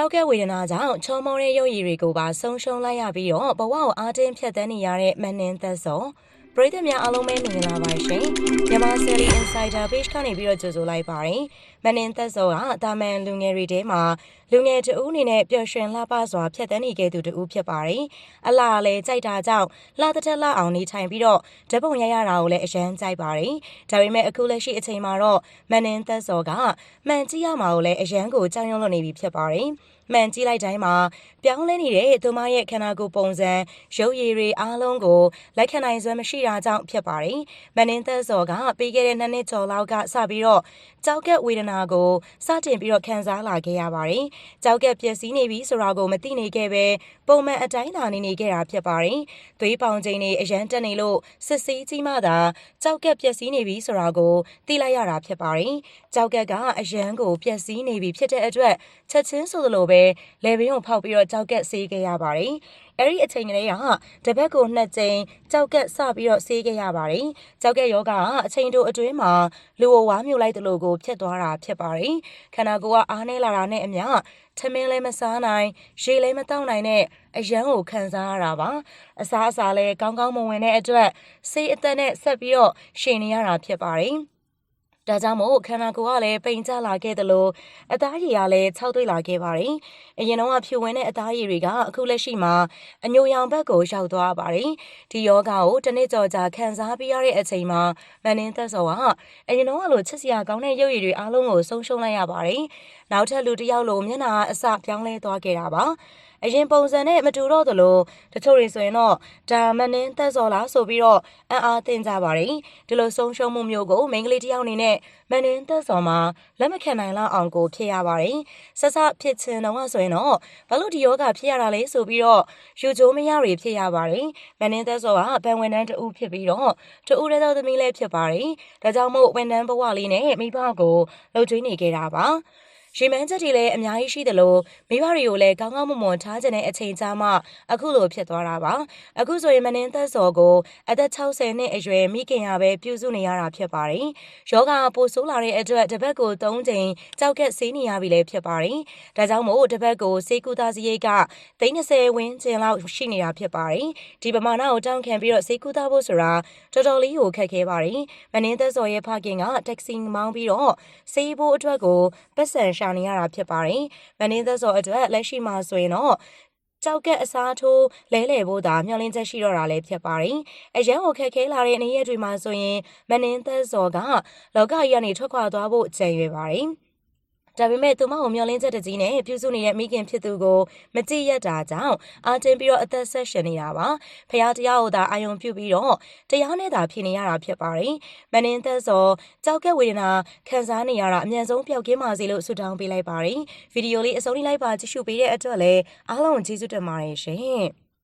ကြောက်ကဲဝေဒနာကြောင့်ချောမောတဲ့ရုပ်ရည်တွေကိုပါဆုံးရှုံးလိုက်ရပြီးတော့ဘဝကိုအားတင်းဖြတ်သန်းနေရတဲ့မန်နင်းသက်စောပရိသတ်များအားလုံးပဲမင်္ဂလာပါရှင်မြန်မာ Sally Insider Page ကနေပြီးတော့ကြိုဆိုလိုက်ပါတယ်မန်နင်းသက်စောကတာမန်လူငယ်တွေထဲမှာလူငယ်တဦးအနေနဲ့ပျော်ရွှင်လှပစွာဖြတ်သန်းနေခဲ့သူတဦးဖြစ်ပါတယ်အလားလည်းကြိုက်တာကြောင့်လှတစ်ထက်လှအောင်နေထိုင်ပြီးတော့ဓပုံရရတာကိုလည်းအရန်ကြိုက်ပါတယ်ဒါပေမဲ့အခုလက်ရှိအချိန်မှာတော့မန်နင်းသက်စောကမှန်ကြည့်ရမှာကိုလည်းအရန်ကိုကြောက်ရွံ့လို့နေပြီဖြစ်ပါတယ်မှန်ကြည့်လိုက်တိုင်းမှာပြောင်းလဲနေတဲ့သူမရဲ့ခန္ဓာကိုယ်ပုံစံရုပ်ရည်တွေအားလုံးကိုလက်ခံနိုင်စွမ်းမရှိတာကြောင့်ဖြစ်ပါတယ်။မန်နင်းသက်စော်ကပြီးခဲ့တဲ့နှစ်နှစ်ကျော်လောက်ကစပြီးတော့ကြောက်ကက်ဝေဒနာကိုစတင်ပြီးတော့ခံစားလာခဲ့ရပါတယ်။ကြောက်ကက်ပျက်စီးနေပြီဆိုတာကိုမသိနေခဲ့ပဲပုံမှန်အတိုင်းသာနေနေခဲ့တာဖြစ်ပါတယ်။သွေးပေါင်ချိန်တွေအရန်တက်နေလို့စစ်ဆေးကြီးမှသာကြောက်ကက်ပျက်စီးနေပြီဆိုတာကိုသိလိုက်ရတာဖြစ်ပါတယ်။ကြောက်ကက်ကအရန်ကိုပျက်စီးနေပြီဖြစ်တဲ့အတွက်ချက်ချင်းဆိုသလိုပဲလေဘင်းကိုဖောက်ပြီးတော့ကြောက်ကက်ဆေးခဲ့ရပါတယ်။ အဲ့ဒီအချိန်ကလေးကတပတ်ကိုနှစ်ကြိမ်ကြောက်ကက်စပြီးတော့ဆေးခဲ့ရပါတယ်။ကြောက်ကက်ယောဂကအချိန်တိုအတွင်းမှာလူဝဝါမြုပ်လိုက်တဲ့လို့ကိုဖြစ်သွားတာဖြစ်ပါတယ်။ခန္ဓာကိုယ်ကအားနည်းလာတာနဲ့အမျှထမင်းလည်းမစားနိုင်ရေလည်းမတောက်နိုင်တဲ့အရန်ကိုခံစားရတာပါအစားအစာလည်းကောင်းကောင်းမဝင်တဲ့အတွက်စိတ်အသက်နဲ့ဆက်ပြီးတော့ရှင်နေရတာဖြစ်ပါတယ် ဒါကြောင့်မို့ခန္ဓာကိုယ်ကလည်းပိန်ကျလာခဲ့တယ်လို့အသားရည်ကလည်းခြောက်သွေ့လာခဲ့ပါတယ်။အရင်တော့ဖြူဝင်တဲ့အသားရည်တွေကအခုလက်ရှိမှာအညိုရောင်ဘက်ကိုရောက်သွားပါတယ်။ဒီယောဂကိုတစ်နေ့ကြော်ကြာခံစားပြီးရတဲ့အချိန်မှာမန်နင်းသက်စောကအရင်တော့လိုချစ်စရာကောင်းတဲ့ရုပ်ရည်တွေအားလုံးကိုဆုံးရှုံးလိုက်ရပါတယ်။နောက်ထပ်လူတစ်ယောက်လိုမျက်နှာအစပြောင်းလဲသွားခဲ့တာပါ။ အရင်ပုံစံနဲ့မတူတော့သလိုတချို့တွေဆိုရင်တော့ဒါမနှင်းသက်စော်လားဆိုပြီးတော့အံ့အားသင့်ကြပါတယ်ဒီလိုဆုံးရှုံးမှုမျိုးကိုမိန်းကလေးတယောက်အနေနဲ့မနှင်းသက်စော်မှာလက်မခံနိုင်လောက်အောင်ကိုဖြစ်ရပါတယ်ဆက်စဖြစ်ချင်တော့ဆိုရင်တော့ဘာလို့ဒီယောဂဖြစ်ရတာလဲဆိုပြီးတော့ယူချိုးမရတွေဖြစ်ရပါတယ်မနှင်းသက်စော်ကဗန်ဝန်တန်းတူဖြစ်ပြီးတော့တူတဲ့သောသမီးလည်းဖြစ်ပါတယ်ဒါကြောင့်မို့ဝန်တန်းဘဝလေးနဲ့မိဘကိုလှုပ်ကြွေးနေခဲ့တာပါ ရေမန်းချက်တွေလည်းအများကြီးရှိသလိုမိဘတွေကိုလည်းကောင်းကောင်းမွန်မွန်ထားခြင်းတဲ့အချိန်ကြာမှအခုလိုဖြစ်သွားတာပါအခုဆိုရင်မနှင်းသက်စော်ကိုအသက်60နှစ်အရွယ်မိခင်ရပဲပြုစုနေရတာဖြစ်ပါတယ်ယောဂပိုဆိုးလာတဲ့အတွက်တစ်ပတ်ကို3ချိန်ကြောက်ကက်ဆေးနေရပြီလည်းဖြစ်ပါတယ်ဒါကြောင့်မို့တစ်ပတ်ကိုဆေးကုသစရိတ်က30ဝန်းကျင်လောက်ရှိနေတာဖြစ်ပါတယ်ဒီပမာဏကိုတောင်းခံပြီးတော့ဆေးကုသဖို့ဆိုတာတော်တော်လေးကိုခက်ခဲပါတယ်မနှင်းသက်စော်ရဲ့ဖခင်ကတက္ကစီမောင်းပြီးတော့ဆေးဖို့အတွက်ကိုပတ်စံရှာနေရတာဖြစ်ပါတယ်။မန်နေသက်စောအတွက်လက်ရှိမှာဆိုရင်တော့ကြောက်ကက်အစားထိုးလဲလှယ်ဖို့သာမျှော်လင့်ချက်ရှိတော့တာလည်းဖြစ်ပါတယ်။အရန်ကိုခက်ခဲလာတဲ့အနေရက်တွေမှာဆိုရင်မနင်းသက်စော်ကလောကကြီးကနေထွက်ခွာသွားဖို့ကြံရွယ်ပါတယ်။ ဒါပေမဲ့သူမကိုမျောလင်းချက်တကြီးနဲ့ပြုစုနေတဲ့မိခင်ဖြစ်သူကိုမကြည့်ရတာကြောင့်အာတင်ပြီးတော့အသက်ဆက်ရှင်နေတာပါဖះတရားကိုသာအာယုံပြုပြီးတော့တရားနဲ့သာဖြစ်နေရတာဖြစ်ပါတယ်မနင်းသက်စောကြောက်ကက်ဝေဒနာခံစားနေရတာအမြန်ဆုံးပျောက်ကင်းပါစေလို့ဆုတောင်းပေးလိုက်ပါတယ်ဗီဒီယိုလေးအဆုံးထိလိုက်ပါကြည့်ရှုပေးတဲ့အတွက်လည်းအားလုံးကျေးဇူးတင်ပါတယ်ရှင်